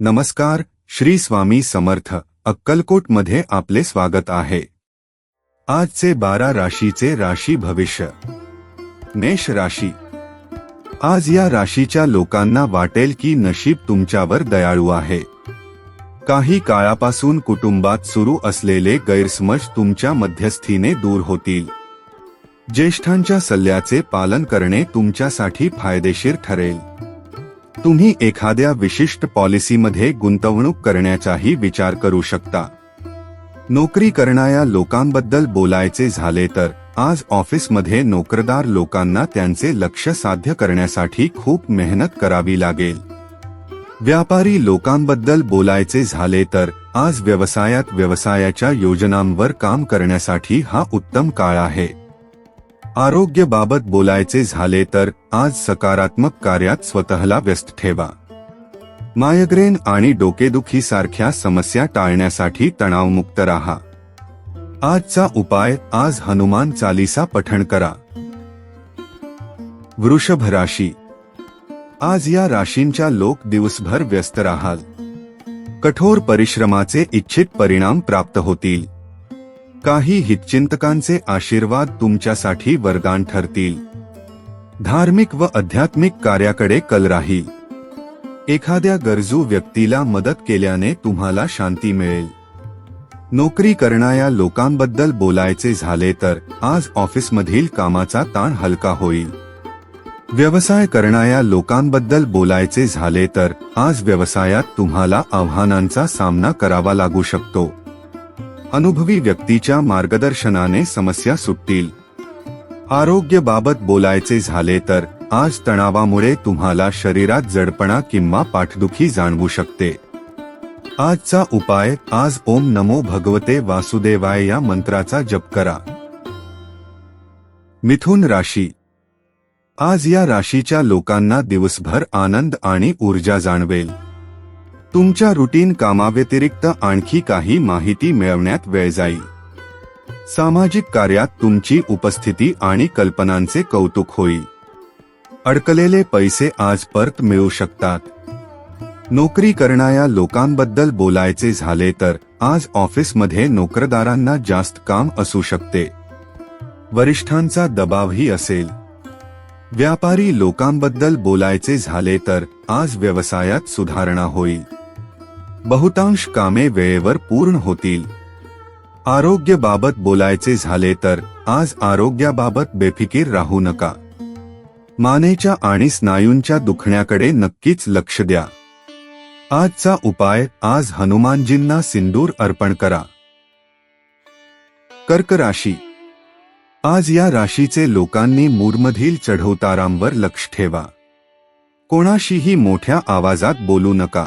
नमस्कार श्री स्वामी समर्थ अक्कलकोटमध्ये आपले स्वागत आहे. आजचे बारा राशीचे राशी भविष्य. मेष राशी. आज या राशीच्या लोकांना वाटेल की नशीब तुमच्यावर दयाळू आहे. काही काळापासून कुटुंबात सुरू असलेले गैरसमज तुमच्या मध्यस्थीने दूर होतील. ज्येष्ठांच्या सल्ल्याचे पालन करणे तुमच्यासाठी फायदेशीर ठरेल. तुम्ही एखाद्या विशिष्ट पॉलिसीमध्ये गुंतवणूक करण्याचाही विचार करू शकता. नोकरी करणाऱ्या लोकांबद्दल बोलायचे झाले तर आज ऑफिसमध्ये नोकरदार लोकांना त्यांचे लक्ष साध्य करण्यासाठी खूप मेहनत करावी लागेल. व्यापारी लोकांबद्दल बोलायचे झाले तर आज व्यवसायात व्यवसायाच्या योजनांवर काम करण्यासाठी हा उत्तम काळ आहे. आरोग्याबाबत बोलायचे झाले तर आज सकारात्मक कार्यात स्वतःला व्यस्त ठेवा. मायग्रेन आणि डोकेदुखी सारख्या समस्या टाळण्यासाठी तणावमुक्त राहा. आजचा उपाय आज हनुमान चालीसा पठण करा. वृषभ राशी. आज या राशींच्या लोक दिवसभर व्यस्त राहाल. कठोर परिश्रमाचे इच्छित परिणाम प्राप्त होतील. काही हितचिंतकांचे आशीर्वाद तुमच्यासाठी वरदान ठरतील. धार्मिक व आध्यात्मिक कार्याकडे कल राहील. एखाद्या गरजू व्यक्तीला मदत केल्याने तुम्हाला शांती मिळेल. नोकरी करणाऱ्या लोकांबद्दल बोलायचे झाले तर आज ऑफिसमधील कामाचा ताण हलका होईल. व्यवसाय करणाऱ्या लोकांबद्दल बोलायचे झाले तर आज व्यवसायात तुम्हाला आव्हानांचा सामना करावा लागू शकतो. अनुभवी व्यक्तीच्या मार्गदर्शनाने समस्या सुटतील. आरोग्याबाबत बोलायचे झाले तर आज तणावामुळे तुम्हाला शरीरात जडपणा किंवा पाठदुखी जाणवू शकते. आजचा उपाय आज ओम नमो भगवते वासुदेवाय या मंत्राचा जप करा. मिथुन राशी. आज या राशीच्या लोकांना दिवसभर आनंद आणि ऊर्जा जाणवेल. तुमच्या रुटीन कामाव्यतिरिक्त आणखी काही माहिती मिळवण्यात वेळ जाईल. सामाजिक कार्यात तुमची उपस्थिती आणि कल्पनांचे कौतुक होईल. अडकलेले पैसे आज परत मिळू शकतात. नोकरी करणाऱ्या लोकांबद्दल बोलायचे झाले तर आज ऑफिसमध्ये नोकरदारांना जास्त काम असू शकते. वरिष्ठांचा दबावही असेल. व्यापारी लोकांबद्दल बोलायचे झाले तर आज व्यवसायात सुधारणा होईल. बहुतांश कामे वेळेवर पूर्ण होतील. आरोग्याबाबत बोलायचे झाले तर आज आरोग्याबाबत बेफिकीर राहू नका. मानेच्या आणि स्नायूंच्या दुखण्याकडे नक्कीच लक्ष द्या. आजचा उपाय आज हनुमानजींना सिंदूर अर्पण करा. कर्क राशी. आज या राशीचे लोकांनी मूडमधील चढउतारांवर लक्ष ठेवा. कोणाशीही मोठ्या आवाजात बोलू नका.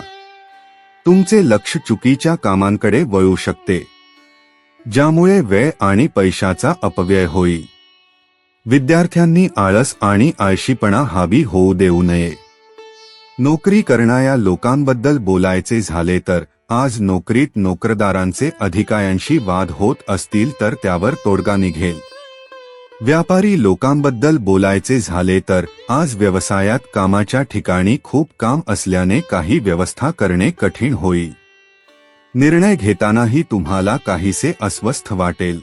तुमचे लक्ष चुकीच्या कामांकडे वळू शकते ज्यामुळे वेळ आणि पैशाचा अपव्यय होईल. विद्यार्थ्यांनी आळस आणि आळशीपणा हावी होऊ देऊ नये. नोकरी करणाऱ्या लोकांबद्दल बोलायचे झाले तर आज नोकरीत नोकरदारांचे अधिकाऱ्यांशी वाद होत असतील तर त्यावर तोडगा निघेल. व्यापारी लोकांबद्दल बोलायचे झाले तर आज व्यवसायात कामाच्या ठिकाणी खूप काम असल्याने काही व्यवस्था करणे कठीण होईल. निर्णय घेतानाही तुम्हाला काहीसे अस्वस्थ वाटेल.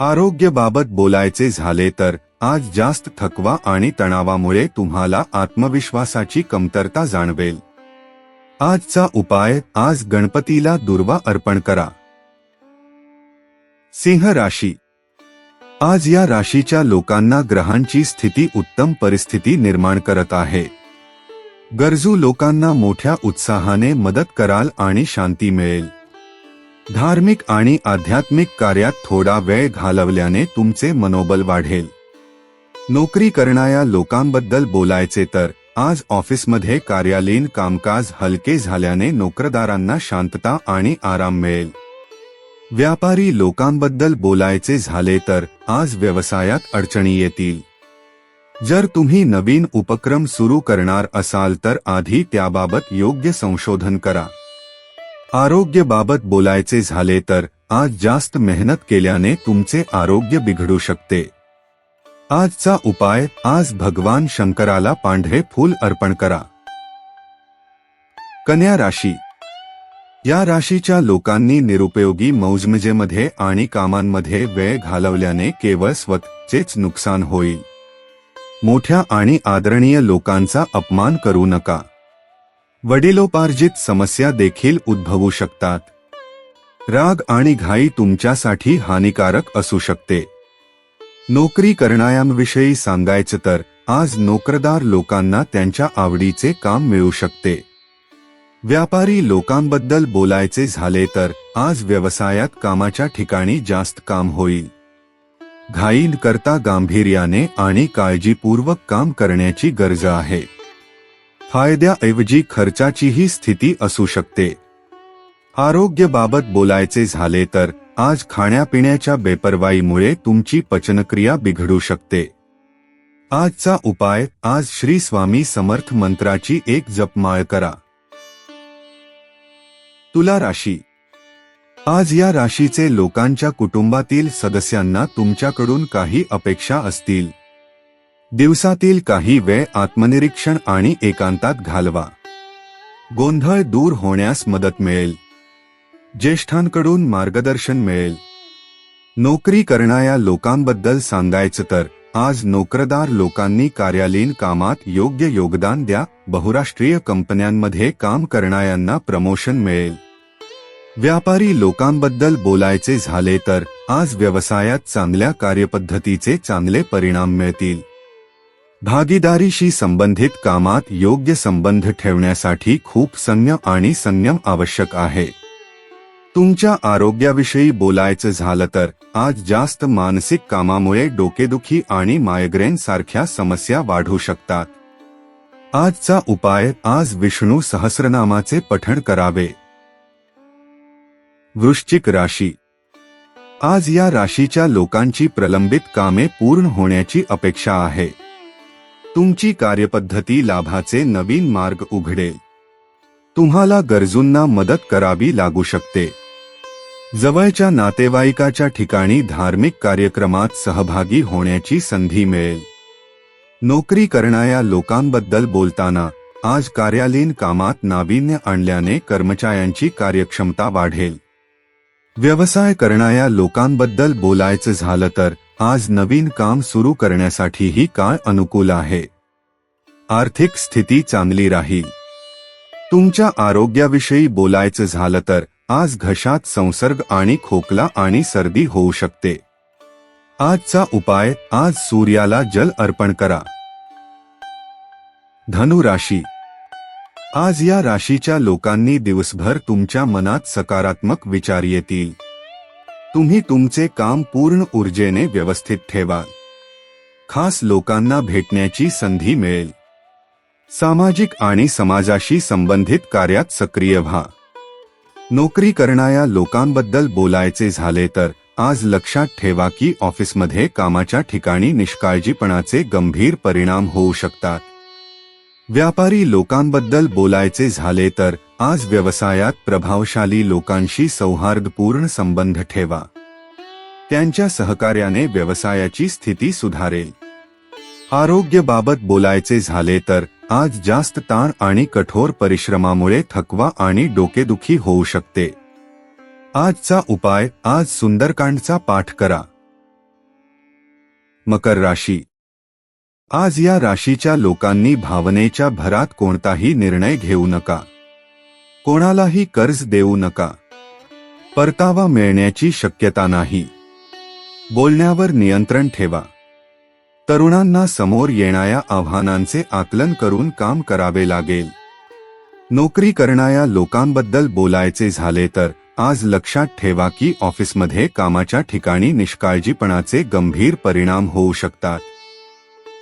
आरोग्यबाबत बोलायचे झाले तर आज जास्त थकवा आणि तणावामुळे तुम्हाला आत्मविश्वासाची कमतरता जाणवेल. आजचा उपाय आज गणपतीला दुर्वा अर्पण करा. सिंह राशी आज या राशीच्या लोकांना ग्रहांची स्थिती उत्तम परिस्थिती निर्माण करत आहे. गरजू लोकांना मोठ्या उत्साहाने मदत कराल आणि शांती मिळेल. धार्मिक आणि आध्यात्मिक कार्यात थोडा वेळ घालवल्याने तुमचे मनोबल वाढेल. नोकरी करणाऱ्या लोकांबद्दल बोलायचे तर आज ऑफिसमध्ये कार्यालयीन कामकाज हलके झाल्याने नोकरदारांना शांतता आणि आराम मिळेल. व्यापारी लोकांबद्दल बोलायचे झाले तर आज व्यवसायात अडचणी येतील. जर तुम्ही नवीन उपक्रम सुरू करणार असाल तर आधी त्याबाबत योग्य संशोधन करा. आरोग्यबाबत बोलायचे झाले तर आज जास्त मेहनत केल्याने तुमचे आरोग्य बिघडू शकते. आजचा उपाय आज भगवान शंकराला पांढरे फूल अर्पण करा. कन्या राशी या राशीच्या लोकांनी निरुपयोगी मौजमजेमध्ये आणि कामांमध्ये वेळ घालवल्याने केवळ स्वतःचेच नुकसान होईल. मोठ्या आणि आदरणीय लोकांचा अपमान करू नका. वडिलोपार्जित समस्या देखील उद्भवू शकतात. राग आणि घाई तुमच्यासाठी हानिकारक असू शकते. नोकरी करणाऱ्यांविषयी सांगायचं तर आज नोकरदार लोकांना त्यांच्या आवडीचे काम मिळू शकते. व्यापारी लोकांबद्दल बोलायचे झाले तर आज व्यवसायात कामाच्या ठिकाणी जास्त काम होईल. घाईन करता गांभीर्याने आणि काळजीपूर्वक काम करण्याची गरज आहे. फायद्याऐवजी खर्चाचीही स्थिती असू शकते. आरोग्यबाबत बोलायचे झाले तर आज खाण्यापिण्याच्या बेपरवाईमुळे तुमची पचनक्रिया बिघडू शकते. आजचा उपाय आज श्री स्वामी समर्थ मंत्राची एक जपमाळ करा. तुला राशी. आज या राशीचे लोकांच्या कुटुंबातील सदस्यांना तुमच्याकडून काही अपेक्षा असतील. दिवसातील काही वेळ आत्मनिरीक्षण आणि एकांतात घालवा. गोंधळ दूर होण्यास मदत मिळेल. ज्येष्ठांकडून मार्गदर्शन मिळेल. नोकरी करणाऱ्या लोकांबद्दल सांगायचं तर आज नोकरदार लोकांनी कार्यालयीन कामात योग्य योगदान द्या बहुराष्ट्रीय कंपन्यांमध्ये काम करणाऱ्यांना प्रमोशन मिळेल. व्यापारी लोकांबद्दल बोलायचे झाले तर आज व्यवसायात चांगल्या कार्यपद्धतीचे चांगले परिणाम मिळतील. भागीदारीशी संबंधित कामात योग्य संबंध ठेवण्यासाठी खूप संयम आणि संयम आवश्यक आहे. तुमच्या आरोग्याविषयी बोलायचं झालं तर आज जास्त मानसिक कामामुळे डोकेदुखी आणि मायग्रेन सारख्या समस्या वाढू शकतात. आजचा उपाय आज विष्णू सहस्रनामाचे पठण करावे. वृश्चिक राशी. आज या राशीच्या लोकांची प्रलंबित कामे पूर्ण होण्याची अपेक्षा आहे. तुमची कार्यपद्धती लाभाचे नवीन मार्ग उघडेल. तुम्हाला गरजूंना मदत करावी लागू शकते. जवळच्या नातेवाईकाच्या ठिकाणी धार्मिक कार्यक्रमात सहभागी होण्याची संधी मिळेल. नोकरी करणाऱ्या लोकांबद्दल बोलताना आज कार्यालयीन कामात नाविन्य आणल्याने कर्मचाऱ्यांची कार्यक्षमता वाढेल. व्यवसाय करणाऱ्या लोकांबद्दल बोलायचं झालं तर आज नवीन काम सुरू करण्यासाठीही काळ अनुकूल आहे. आर्थिक स्थिती चांगली राहील. तुमच्या आरोग्याविषयी बोलायचं झालं तर आज घशात संसर्ग आणि खोकला आणि सर्दी होऊ शकते. आजचा उपाय आज सूर्याला जल अर्पण करा. धनु राशी. आज या राशीच्या लोकांनी दिवसभर तुमच्या मनात सकारात्मक विचार येतील. तुम्ही तुमचे काम पूर्ण ऊर्जेने व्यवस्थित ठेवा खास लोकांना भेटण्याची संधी मिळेल. सामाजिक आणि समाजाशी संबंधित कार्यात सक्रिय व्हा. नोकरी करणाऱ्या लोकांबद्दल बोलायचे झाले तर आज लक्षात ठेवा की ऑफिसमध्ये कामाच्या ठिकाणी निष्काळजीपणाचे गंभीर परिणाम होऊ शकतात. व्यापारी लोकांबद्दल बोलायचे झाले तर आज व्यवसायात प्रभावशाली लोकांशी सौहार्दपूर्ण संबंध ठेवा. त्यांच्या सहकार्याने व्यवसायाची स्थिती सुधारेल. आरोग्याबाबत बोलायचे झाले तर आज जास्त ताण आणि कठोर परिश्रमामुळे थकवा आणि डोकेदुखी होऊ शकते. आजचा उपाय आज सुंदरकांडचा पाठ करा. मकर राशी. आज या राशीच्या लोकांनी भावनेच्या भरात कोणताही निर्णय घेऊ नका. कोणालाही कर्ज देऊ नका. परतावा मिळण्याची शक्यता नाही. बोलण्यावर नियंत्रण ठेवा. तरुणांना समोर येणाऱ्या आव्हानांचे आकलन करून काम करावे लागेल. नोकरी करणाऱ्या लोकांबद्दल बोलायचे झाले तर आज लक्षात ठेवा की ऑफिसमध्ये कामाच्या ठिकाणी निष्काळजीपणाचे गंभीर परिणाम होऊ शकतात.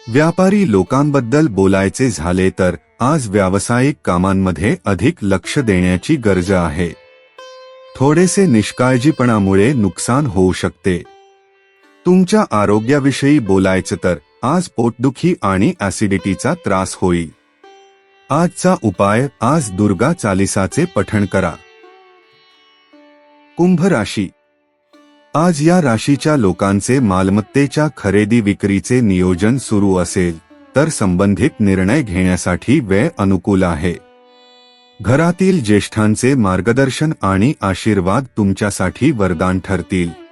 व्यापारी लोकांबद्दल बोलायचे झाले तर आज व्यावसायिक कामांमध्ये अधिक लक्ष देण्याची गरज आहे. थोडेसे निष्काळजीपणामुळे नुकसान होऊ शकते. तुमच्या आरोग्याविषयी बोलायचं तर आज पोटदुखी आणि ऍसिडिटीचा त्रास होईल. आजचा उपाय आज दुर्गा चालिसाचे पठण करा. कुंभ राशी. आज या राशीच्या लोकांचे मालमत्तेच्या खरेदी विक्रीचे नियोजन सुरू असेल तर संबंधित निर्णय घेण्यासाठी वेळ अनुकूल आहे. घरातील ज्येष्ठांचे मार्गदर्शन आणि आशीर्वाद तुमच्यासाठी वरदान ठरतील.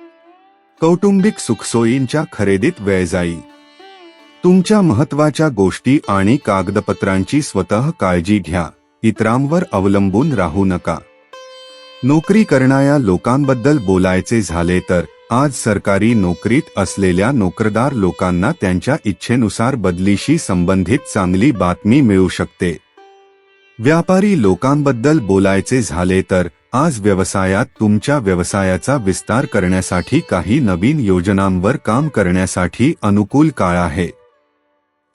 कौटुंबिक सुखसोयींच्या खरेदीत वेळ जाईल तुमच्या महत्त्वाच्या गोष्टी आणि कागदपत्रांची स्वतः काळजी घ्या. इतरांवर अवलंबून राहू नका. नोकरी करणाऱ्या लोकांबद्दल बोलायचे झाले तर आज सरकारी नोकरीत असलेल्या नोकरदार लोकांना त्यांच्या इच्छेनुसार बदलीशी संबंधित चांगली बातमी मिळू शकते. व्यापारी लोकांबद्दल बोलायचे झाले तर आज व्यवसायात तुमच्या व्यवसायाचा विस्तार करण्यासाठी काही नवीन योजनांवर काम करण्यासाठी अनुकूल काळ आहे.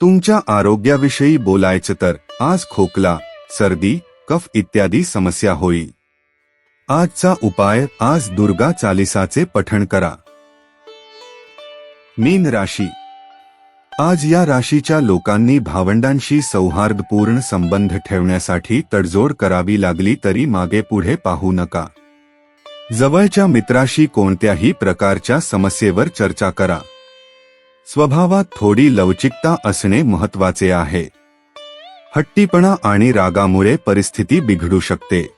तुमच्या आरोग्याविषयी बोलायचं तर आज खोकला सर्दी कफ इत्यादी समस्या होईल. आजचा उपाय आज दुर्गा चालिसाचे पठण करा. मीन राशी आज या राशीच्या लोकांनी भावंडांशी सौहार्दपूर्ण संबंध ठेवण्यासाठी तडजोड करावी लागली तरी मागे पुढे पाहू नका. जवळच्या मित्राशी कोणत्याही प्रकारच्या समस्येवर चर्चा करा. स्वभावात थोडी लवचिकता असणे महत्त्वाचे आहे. हट्टीपणा आणि रागामुळे परिस्थिती बिघडू शकते.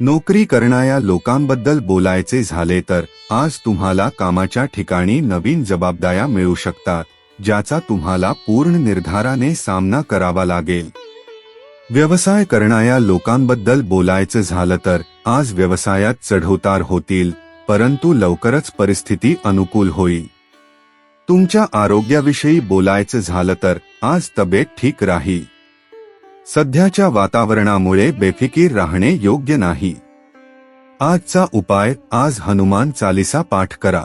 नोकरी करणाऱ्या लोकांबद्दल बोलायचे झाले तर आज तुम्हाला कामाच्या ठिकाणी नवीन जबाबदाऱ्या मिळू शकतात. ज्याचा तुम्हाला पूर्ण निर्धाराने सामना करावा लागेल. व्यवसाय करणाऱ्या लोकांबद्दल बोलायचं झालं तर आज व्यवसायात चढउतार होतील परंतु लवकरच परिस्थिती अनुकूल होईल. तुमच्या आरोग्याविषयी बोलायचं झालं तर आज तब्येत ठीक राहील. सध्याच्या वातावरणामुळे बेफिकीर राहणे योग्य नाही. आजचा उपाय आज हनुमान चालिसा पाठ करा.